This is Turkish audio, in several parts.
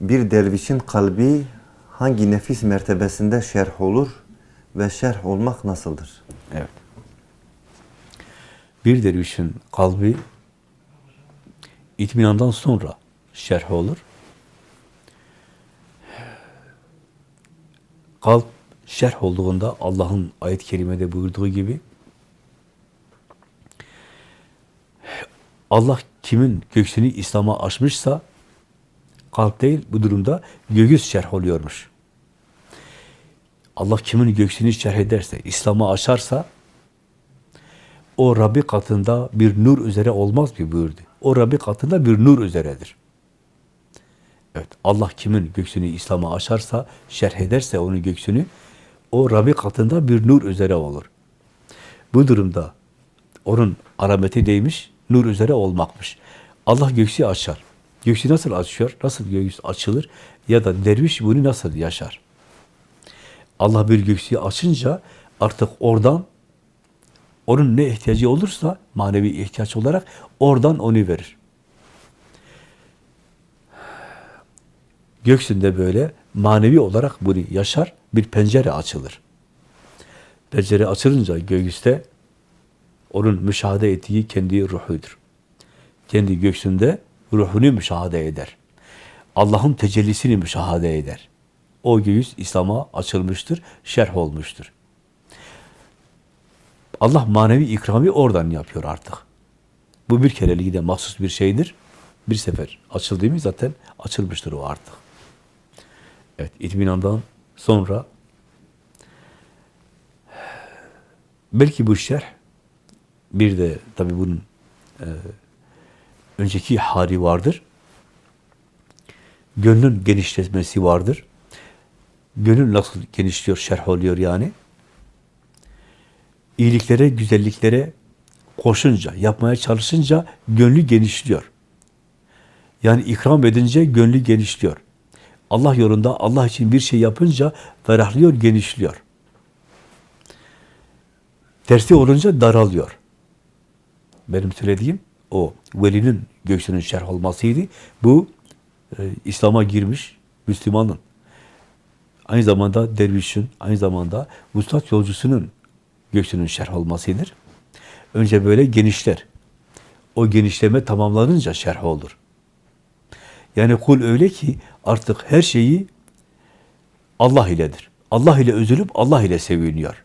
Bir dervişin kalbi hangi nefis mertebesinde şerh olur ve şerh olmak nasıldır? Evet. Bir dervişin kalbi itminandan sonra şerh olur. Kalp şerh olduğunda Allah'ın ayet-i kerimede buyurduğu gibi Allah kimin göğsünü İslam'a açmışsa kalp değil bu durumda göğüs şerh oluyormuş. Allah kimin göğsünü şerh ederse, İslam'a açarsa o Rabbi katında bir nur üzere olmaz mı buyurdu. O Rabbi katında bir nur üzeredir. Evet, Allah kimin göğsünü İslam'a açarsa, şerh ederse onun göğsünü, o Rabbi katında bir nur üzere olur. Bu durumda onun alameti neymiş? Nur üzere olmakmış. Allah göğsü açar. Göğsü nasıl açıyor? Nasıl göğüs açılır? Ya da derviş bunu nasıl yaşar? Allah bir göğsü açınca artık oradan onun ne ihtiyacı olursa manevi ihtiyaç olarak oradan onu verir. Göksünde böyle manevi olarak bunu yaşar, bir pencere açılır. Pencere açılınca göğüste onun müşahede ettiği kendi ruhudur. Kendi göksünde ruhunu müşahede eder. Allah'ın tecellisini müşahede eder. O göğüs İslam'a açılmıştır, şerh olmuştur. Allah manevi ikrami oradan yapıyor artık. Bu bir kereliği de mahsus bir şeydir. Bir sefer açıldı mı zaten açılmıştır o artık. Evet, itminandan sonra belki bu şerh bir de tabi bunun e, önceki hali vardır. Gönlün genişletmesi vardır. Gönül nasıl genişliyor, şerh oluyor yani? İyiliklere, güzelliklere koşunca, yapmaya çalışınca gönlü genişliyor. Yani ikram edince gönlü genişliyor. Allah yolunda Allah için bir şey yapınca ferahlıyor, genişliyor. Tersi olunca daralıyor. Benim söylediğim o velinin göğsünün şerh olmasıydı. Bu e, İslam'a girmiş Müslümanın aynı zamanda dervişin, aynı zamanda vuslat yolcusunun göğsünün şerh olmasıdır. Önce böyle genişler. O genişleme tamamlanınca şerh olur. Yani kul öyle ki artık her şeyi Allah iledir. Allah ile üzülüp Allah ile seviniyor.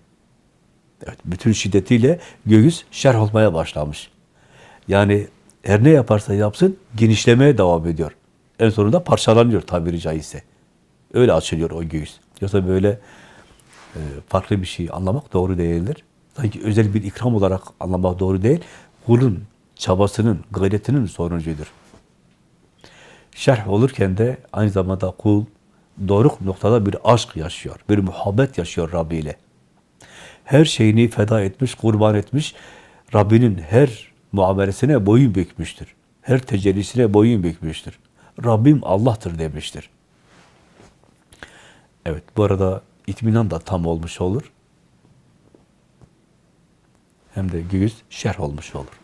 Evet, bütün şiddetiyle göğüs şerh olmaya başlamış. Yani her ne yaparsa yapsın genişlemeye devam ediyor. En sonunda parçalanıyor tabiri caizse. Öyle açılıyor o göğüs. Yoksa böyle e, farklı bir şey anlamak doğru değildir. Sanki özel bir ikram olarak anlamak doğru değil. Kulun çabasının, gayretinin sonucudur. Şerh olurken de aynı zamanda kul doruk noktada bir aşk yaşıyor, bir muhabbet yaşıyor Rabbi ile. Her şeyini feda etmiş, kurban etmiş, Rabbinin her muamelesine boyun bükmüştür. Her tecellisine boyun bükmüştür. Rabbim Allah'tır demiştir. Evet, bu arada itminan da tam olmuş olur. Hem de göğüs şerh olmuş olur.